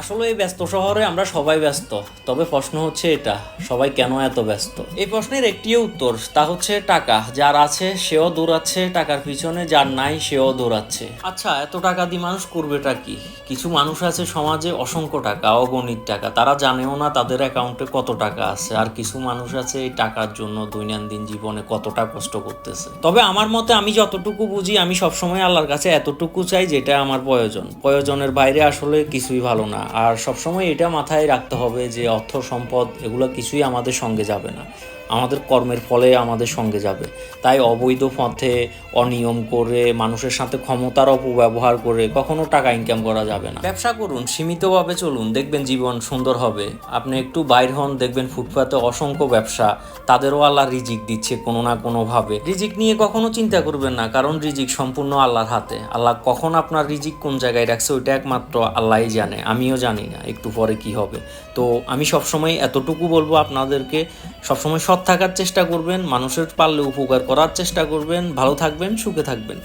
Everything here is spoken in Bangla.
আসলে এই ব্যস্ত শহরে আমরা সবাই ব্যস্ত, তবে প্রশ্ন হচ্ছে এটা, সবাই কেন এত ব্যস্ত? এই প্রশ্নের একটিও উত্তর, তা হচ্ছে টাকা, যার আছে সেও দৌড়াচ্ছে, টাকার পিছনে যার নাই সেও দৌড়াচ্ছে। আচ্ছা এত টাকা দিয়ে মানুষ করবেটা কি? কিছু মানুষ আছে সমাজে অসংখ্য টাকা, অগণিত টাকা, তারা জানেও না তাদের অ্যাকাউন্টে কত টাকা আছে, আর কিছু মানুষ আছে এই টাকার জন্য দৈনন্দিন জীবনে কতটা কষ্ট করতেছে। তবে আমার মতে আমি যতটুকু বুঝি, আমি সবসময় আল্লাহর কাছে এতটুকু চাই যেটা আমার প্রয়োজন। প্রয়োজনের বাইরে আসলে কিছুই ভালো না। আর সবসময় এটা মাথায় রাখতে হবে যে অর্থ সম্পদ, এগুলো কিছুই আমাদের সঙ্গে যাবে না। আমাদের কর্মের ফলে আমাদের সঙ্গে যাবে। তাই অবৈধ পথে অনিয়ম করে, মানুষের সাথে ক্ষমতার অপব্যবহার করে কখনো টাকা ইনকাম করা যাবে না। ব্যবসা করুন, সীমিতভাবে চলুন, দেখবেন জীবন সুন্দর হবে। আপনি একটু বাইর হন, দেখবেন ফুটপাতে অসংখ্য ব্যবসা, তাদেরও আল্লাহ রিজিক দিচ্ছে কোনো না কোনোভাবে। রিজিক নিয়ে কখনো চিন্তা করবেন না, কারণ রিজিক সম্পূর্ণ আল্লাহর হাতে। আল্লাহ কখন আপনার রিজিক কোন জায়গায় রাখছে ওইটা একমাত্র আল্লাহই জানে, আমিও জানি না একটু পরে কি হবে। তো আমি সবসময় এতটুকু বলব আপনাদেরকে, সবসময় থাকার চেষ্টা করবেন মানুষের পারলে উপকার করার চেষ্টা করবেন ভালো থাকবেন সুখে থাকবেন।